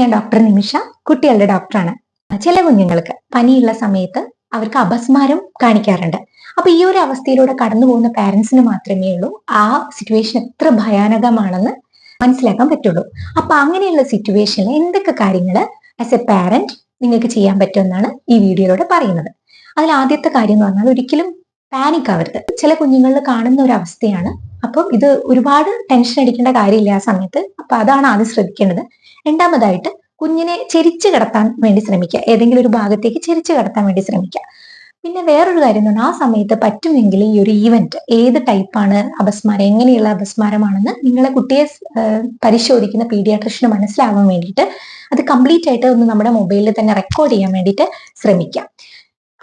ഞാൻ ഡോക്ടർ നിമിഷ. കുട്ടികളുടെ ഡോക്ടറാണ് ചില കുഞ്ഞുങ്ങൾക്ക് പനിയുള്ള സമയത്ത് അവർക്ക് അപസ്മാരം കാണിക്കാറുണ്ട്. അപ്പൊ ഈ ഒരു അവസ്ഥയിലൂടെ കടന്നു പോകുന്ന പാരന്റ്സിന് മാത്രമേ ഉള്ളൂ. ആ സിറ്റുവേഷൻ എത്ര ഭയാനകമാണെന്ന് മനസ്സിലാക്കാൻ പറ്റുള്ളൂ. അപ്പൊ അങ്ങനെയുള്ള സിറ്റുവേഷനിൽ എന്തൊക്കെ കാര്യങ്ങൾ ആസ് എ പാരന്റ് നിങ്ങൾക്ക് ചെയ്യാൻ പറ്റുമെന്നാണ് ഈ വീഡിയോയിലൂടെ പറയുന്നത്. അതിൽ ആദ്യത്തെ കാര്യം എന്ന് പറഞ്ഞാൽ ഒരിക്കലും പാനിക് ആവരുത്. ചില കുഞ്ഞുങ്ങളിൽ കാണുന്ന ഒരു അവസ്ഥയാണ്. അപ്പം ഇത് ഒരുപാട് ടെൻഷൻ അടിക്കേണ്ട കാര്യമില്ല ആ സമയത്ത്. അപ്പൊ അതാണ് ആദ്യം ശ്രദ്ധിക്കേണ്ടത്. രണ്ടാമതായിട്ട് കുഞ്ഞിനെ ചെരിച്ചു കിടത്താൻ വേണ്ടി ശ്രമിക്കുക. ഏതെങ്കിലും ഒരു ഭാഗത്തേക്ക് ചെരിച്ചു കിടത്താൻ വേണ്ടി ശ്രമിക്കുക. പിന്നെ വേറൊരു കാര്യം എന്ന് ആ സമയത്ത് പറ്റുമെങ്കിൽ ഈ ഒരു ഈവന്റ് ഏത് ടൈപ്പാണ് അപസ്മാരം എങ്ങനെയുള്ള അപസ്മാരമാണെന്ന് നിങ്ങളെ കുട്ടിയെ പരിശോധിക്കുന്ന പീഡിയാട്രിഷന് മനസ്സിലാവാൻ വേണ്ടിയിട്ട് അത് കംപ്ലീറ്റ് ആയിട്ട് ഒന്ന് നമ്മുടെ മൊബൈലിൽ തന്നെ റെക്കോർഡ് ചെയ്യാൻ വേണ്ടിയിട്ട് ശ്രമിക്കാം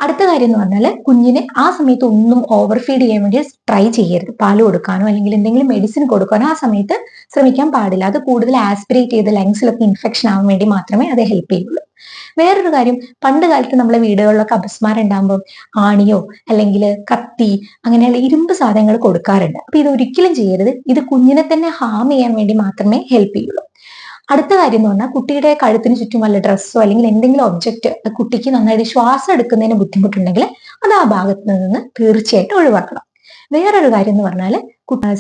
അടുത്ത കാര്യം എന്ന് പറഞ്ഞാൽ കുഞ്ഞിനെ ആ സമയത്ത് ഒന്നും ഓവർ ഫീഡ് ചെയ്യാൻ വേണ്ടി ട്രൈ ചെയ്യരുത്. പാൽ കൊടുക്കാനോ അല്ലെങ്കിൽ എന്തെങ്കിലും മെഡിസിൻ കൊടുക്കാനോ ആ സമയത്ത് ശ്രമിക്കാൻ പാടില്ല. അത് കൂടുതൽ ആസ്പിറേറ്റ് ചെയ്ത് ലങ്സിലൊക്കെ ഇൻഫെക്ഷൻ ആവാൻ വേണ്ടി മാത്രമേ അത് ഹെൽപ്പ് ചെയ്യുള്ളൂ. വേറൊരു കാര്യം പണ്ട് കാലത്ത് നമ്മളെ വീടുകളിലൊക്കെ അപസ്മാരം ഉണ്ടാകുമ്പോൾ ആണിയോ അല്ലെങ്കിൽ കത്തി അങ്ങനെയുള്ള ഇരുമ്പ് സാധനങ്ങൾ കൊടുക്കാറുണ്ട്. അപ്പൊ ഇത് ഒരിക്കലും ചെയ്യരുത്. ഇത് കുഞ്ഞിനെ തന്നെ ഹാം ചെയ്യാൻ വേണ്ടി മാത്രമേ ഹെൽപ്പ് ചെയ്യുള്ളൂ. അടുത്ത കാര്യം എന്ന് പറഞ്ഞാൽ കുട്ടിയുടെ കഴുത്തിന് ചുറ്റും വല്ല ഡ്രസ്സോ അല്ലെങ്കിൽ എന്തെങ്കിലും ഒബ്ജക്റ്റ് കുട്ടിക്ക് നന്നായിട്ട് ശ്വാസം എടുക്കുന്നതിന് ബുദ്ധിമുട്ടുണ്ടെങ്കിൽ അത് ആ ഭാഗത്ത് നിന്ന് തീർച്ചയായിട്ടും ഒഴിവാക്കണം. വേറൊരു കാര്യം എന്ന് പറഞ്ഞാൽ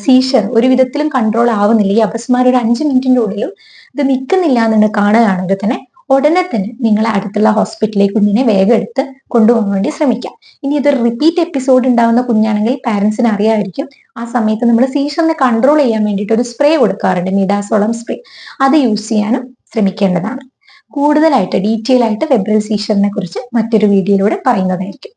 സീഷർ ഒരു വിധത്തിലും കൺട്രോൾ ആവുന്നില്ല. ഈ അപസ്മാരം ഒരു അഞ്ച് മിനിറ്റിന്റെ ഉള്ളിലും ഇത് നിൽക്കുന്നില്ല എന്ന് കാണുകയാണെങ്കിൽ തന്നെ ഉടനെ തന്നെ നിങ്ങളെ അടുത്തുള്ള ഹോസ്പിറ്റലിലേക്ക് കുഞ്ഞിനെ വേഗം എടുത്ത് കൊണ്ടുപോകാൻ വേണ്ടി ശ്രമിക്കാം. ഇനി ഇതൊരു റിപ്പീറ്റ് എപ്പിസോഡ് ഉണ്ടാവുന്ന കുഞ്ഞാണെങ്കിൽ പാരന്റ്സിന് അറിയാമായിരിക്കും. ആ സമയത്ത് നമ്മൾ സീഷറിനെ കൺട്രോൾ ചെയ്യാൻ വേണ്ടിയിട്ട് ഒരു സ്പ്രേ കൊടുക്കാറുണ്ട്. മിഡാസോളം സ്പ്രേ അത് യൂസ് ചെയ്യാനും ശ്രമിക്കേണ്ടതാണ്. കൂടുതലായിട്ട് ഡീറ്റെയിൽ ആയിട്ട് വെബ്രൽ സീഷറിനെ കുറിച്ച് മറ്റൊരു വീഡിയോയിലൂടെ പറയുന്നതായിരിക്കും.